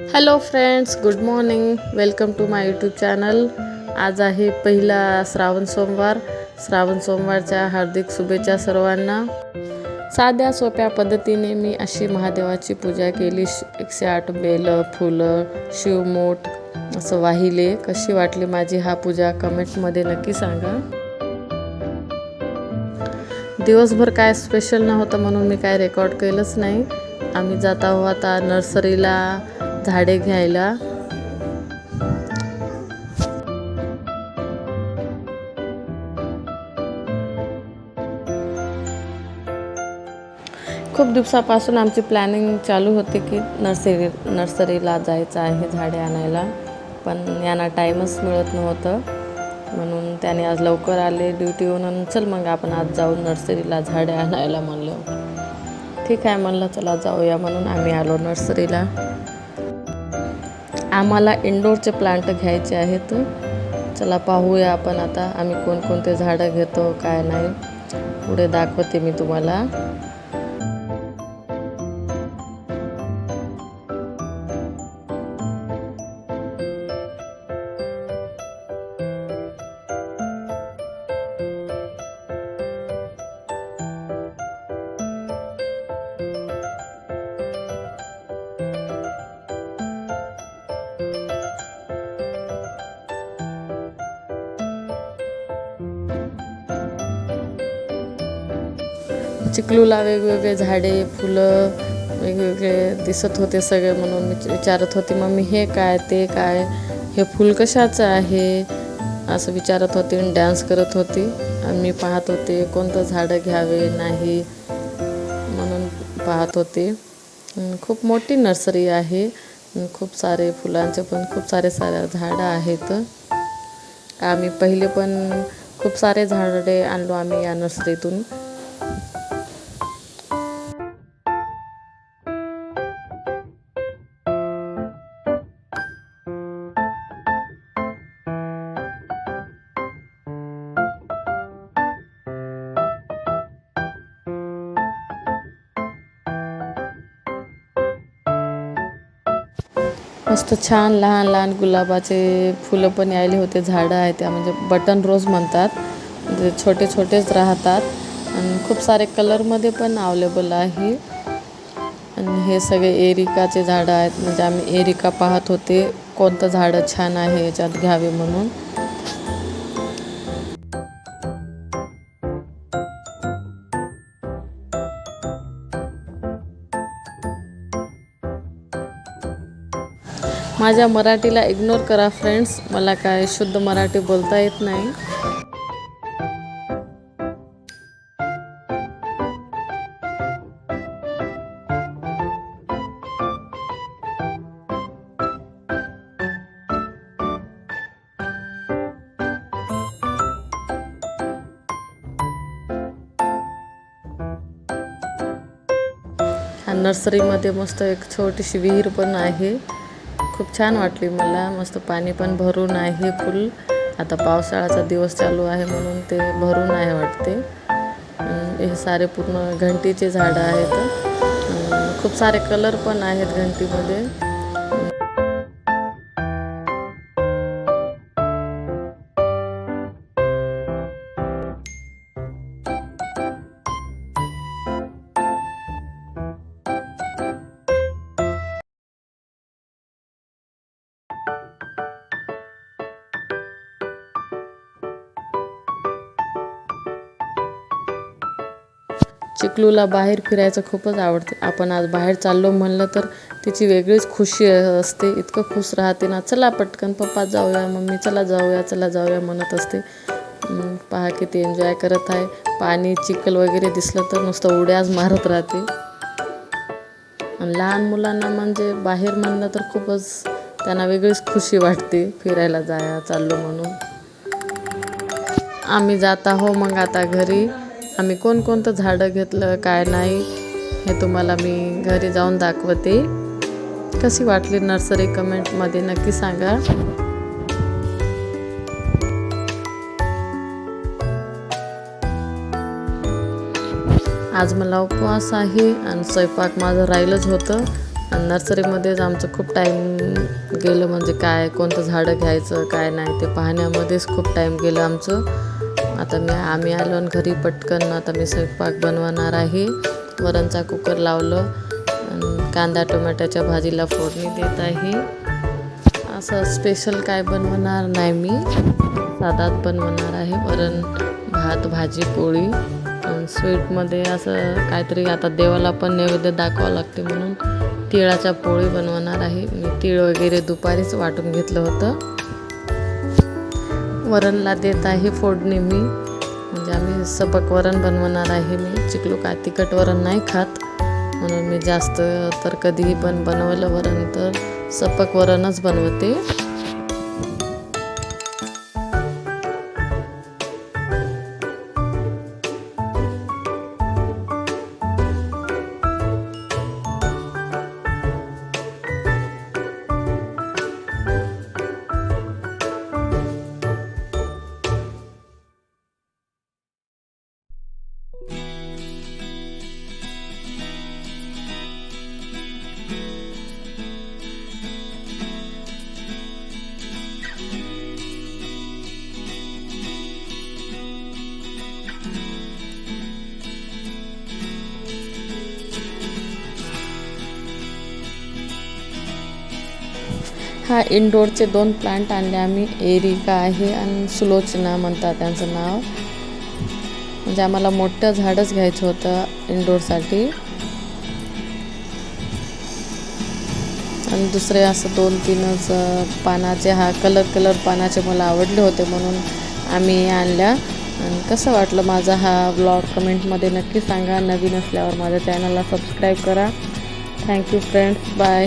Hello friends good morning welcome to my YouTube channel आज आहे पहिला श्रावण सोमवार. श्रावण सोमवारच्या हार्दिक शुभेच्छा सर्वांना. साध्या सोप्या पद्धतीने मी अशी महादेवाची पूजा केली. श- एकशे आठ बेलं फुलं शिवमोठ असं वाहिले. कशी वाटली माझी हा पूजा? कमेंटमध्ये नक्की सांगा. दिवसभर काय स्पेशल नव्हतं म्हणून मी काय रेकॉर्ड केलंच नाही. आम्ही जात आहोत आता नर्सरीला. झाडे घ्यायला. खूप दिवसापासून आमची प्लॅनिंग चालू होती की नर्सरी नर्सरीला जायचं आहे झाडे आणायला. पण यांना टाईमच मिळत नव्हतं. म्हणून त्याने आज लवकर आले ड्युटीहून चल मग आपण आज जाऊन नर्सरीला झाडे आणायला म्हणलं. ठीक आहे म्हणलं चला जाऊया म्हणून आम्ही आलो नर्सरीला आम्हाला इंडोरचे प्लांट घ्यायचे आहेत. चला पाहूया आपण आता आम्ही कोणकोणते झाडं घेतो काय नाही. पुढे दाखवते मी तुम्हाला. चिखलूला वेगवेगळे झाडे फुलं वेगवेगळे दिसत होते सगळे म्हणून मी विचारत होते मम्मी हे काय ते काय? हे फुल कशाचं आहे? असं विचारत होती आणि डान्स करत होती. आणि मी पाहत होते कोणतं झाडं घ्यावे? नाही म्हणून पाहत होते. खूप मोठी नर्सरी आहे. खूप सारे फुलांचे पण खूप सारे सारे झाडं आहेत. आम्ही पहिले पण खूप सारे झाडे आणलो आम्ही या नर्सरीतून. मस्त छान लहान लहान गुलाबाचे फुलं पण यायले होते झाडं आहेत त्या म्हणजे बटन रोज म्हणतात. म्हणजे छोटे छोटेच राहतात. आणि खूप सारे कलरमध्ये पण अवेलेबल आहे. आणि हे सगळे एरिकाचे झाडं आहेत. म्हणजे आम्ही एरिका पाहत होते. कोणतं झाडं छान आहे याच्यात घ्यावे म्हणून. माझ्या मराठीला इग्नोर करा फ्रेंड्स मला काय शुद्ध मराठी बोलता येत नाही. नर्सरीमध्ये मस्त एक छोटीशी विहीर पण आहे. खूप छान वाटली मला. मस्त पाणी पण भरून आहे फुल. आता पावसाळ्याचा दिवस चालू आहे म्हणून ते भरून आहे वाटते. हे सारे पूर्ण घंटीचे झाडं आहेत. खूप सारे कलर पण आहेत घंटीमध्ये. चिकलूला बाहेर फिरायचं खूपच आवडते. आपण आज बाहेर चाललो म्हणलं तर तिची वेगळीच खुशी असते. इतकं खुश राहते ना चला पटकन पप्पा जाऊया मम्मी चला जाऊया चला जाऊया म्हणत असते. पहा किती एन्जॉय करत आहे. पाणी चिखल वगैरे दिसलं तर नुसतं उड्याच मारत राहते. आणि लहान मुलांना म्हणजे बाहेर म्हणलं तर खूपच त्यांना वेगळीच खुशी वाटते फिरायला जाया चाललो म्हणून. आम्ही जात आहो मग आता घरी. आम्ही कोणकोणतं झाडं घेतलं काय नाही हे तुम्हाला मी घरी जाऊन दाखवते. कशी वाटली नर्सरी कमेंटमध्ये नक्की सांगा. आज मला उपवास आहे आणि स्वयंपाक माझं राहिलंच होतं. आणि नर्सरीमध्येच आमचं खूप टाईम गेलं म्हणजे काय कोणतं झाडं घ्यायचं काय नाही ते पाहण्यामध्येच खूप टाईम गेलं आमचं. आता मी आम्ही आलो आणि घरी पटकन आता मी स्वयंपाक बनवणार आहे. वरणचा कुकर लावलं आणि कांदा टोमॅटोच्या भाजीला फोडणी देत आहे. असं स्पेशल काय बनवणार नाही मी. साधात बनवणार आहे वरण भात भाजी पोळी. स्वीटमध्ये असं काहीतरी आता देवाला पण नैवेद्य दाखवावं लागते म्हणून तिळाच्या पोळी बनवणार आहे. मी तिळ वगैरे दुपारीच वाटून घेतलं होतं. वरणला देत आहे फोडणी मी. म्हणजे आम्ही सपक वरण बनवणार आहे मी. चिकलू काय तिखट वरण नाही खात. म्हणून मी जास्त तर कधीही पण बनवलं वरण तर सपक वरणच बनवते. हा इनडोरचे दोन प्लांट आणले आम्ही. एरिका आहे आणि सुलोचना म्हणतात त्यांचं नाव. म्हणजे आम्हाला मोठं झाडच घ्यायचं होतं इनडोरसाठी आणि दुसरे असं दोन तीनच पानाचे हा कलर कलर पानाचे मला आवडले होते म्हणून आम्ही आणल्या. आणि कसं वाटलं माझा हा ब्लॉग कमेंटमध्ये नक्की सांगा. नवीन असल्यावर माझ्या चॅनलला सबस्क्राईब करा. Thank you friends bye